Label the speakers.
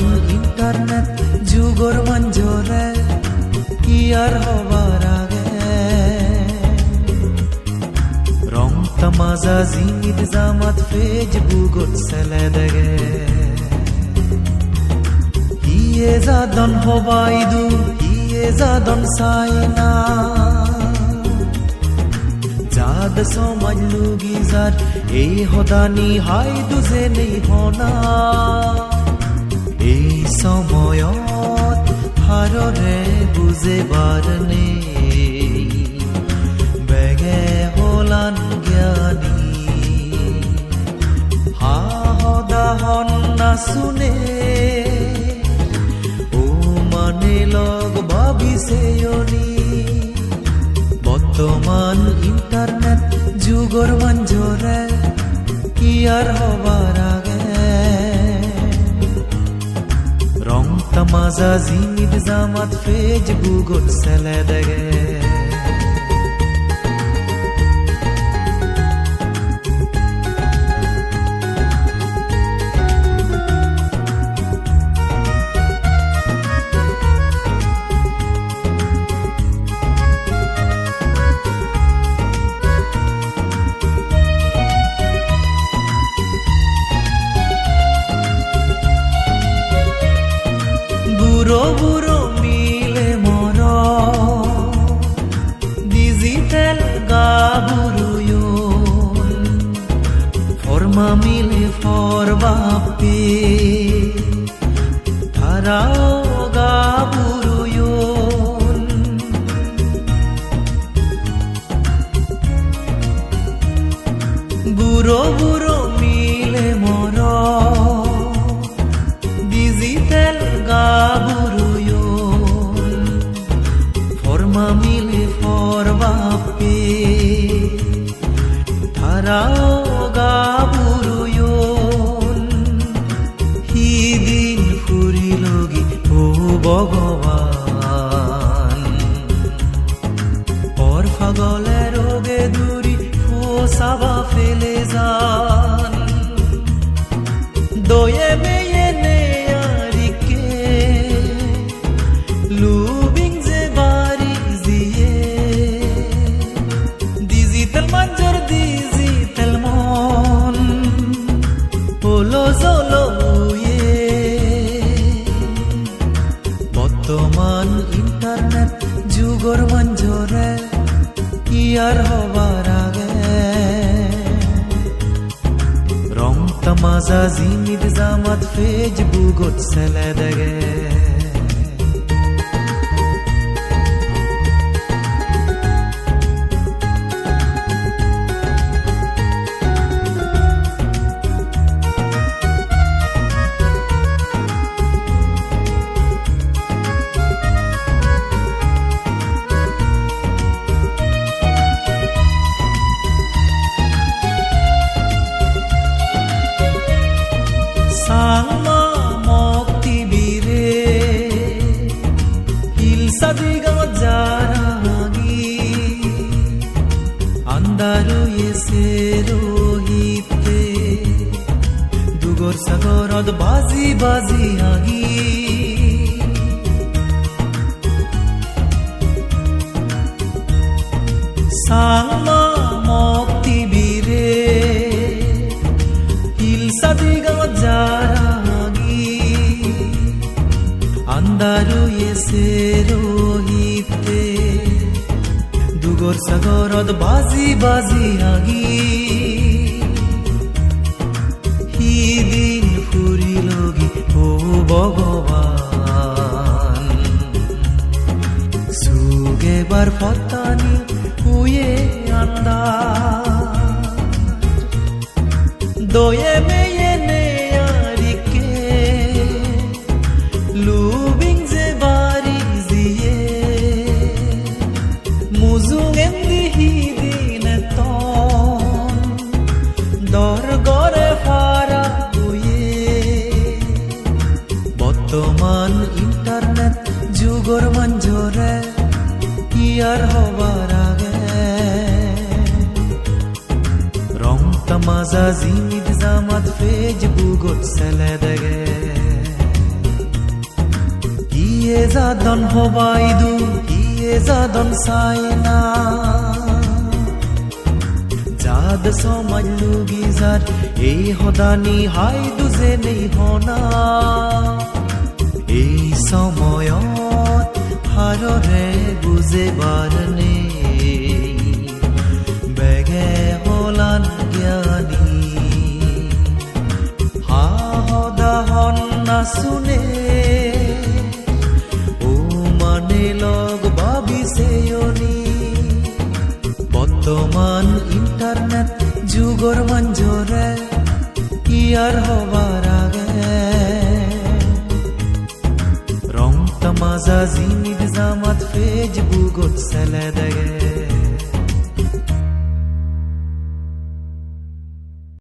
Speaker 1: ইমান internet যুগর মঞ্জোরে কি আর হবার আগে? রং তামাজা জিদ জামাত ফেসবুকত সেলে দেগে ইয়ে জাদন হবাইদু ইয়ে জাদন সাইনা? জাদ সমাজ লুগি যার এই হদানি হাই দুজে নেই হনা। এই সময়ত হাৰৰে বুজে বাৰনে। বেগে হলান জ্ঞানী। হাহদাহন নাচুনে। ও মানে লগ ভাবিছেয়নি বৰ্তমান ইণ্টাৰনেট যুগৰ মঞ্জৰে ইয়াৰ হবাৰ আগে রং তামাজা জিমিদ জামাত ফেসবুকত চেলে দেগে তারাও গাবুরুয়ন হিদিন ফুরিলগি ও ভগবান। পর ফাগলে রোগে দূরি ও সাবা ফেলে যান। দয়ে মেয়ে রং তামাজা জিমিদ জামাত ফেসবুকত বাজি বাজি আগি সাংমা মক্তি বীরে হিলসা দিগা জারাগি আন্দারু এসে রোহিতে, দুগর সাগরদ বাজি বাজি হিদিন সুগেবার ফতানি হুয়ে আন্দা দয়ে মেয়ে নেয়ারিকে লুবিং যে বাড়ি দিয়ে মুজুং এন্দি হিদিন তন, দর গরে ফারা হুয়ে বর্তমান ইন্টারনেট যুগর মঞ্জরে ইয়ার হবার আগে। রং তামাজা জিমিদ জামাত ফেসবুকত চেলে দেগে। ইয়ে যাদন হবাইদু ইয়ে এ যাদন চাই না। যাদ সমাজ লুগি যার এই হদানি হাই দুজে নেই হনা। এই সময়ত হাৰৰে বুজে বাৰনে বেগে হলান জ্ঞানী। হাহদাহন নাচুনে ও মানে লগ ভাবিছেয়নি বৰ্তমান ইণ্টাৰনেট যুগৰ মঞ্জৰে ইয়াৰ হবাৰ আগে? ৰং তামাজা জিনিদ জামাত ফেচবুকত চেলে দেগে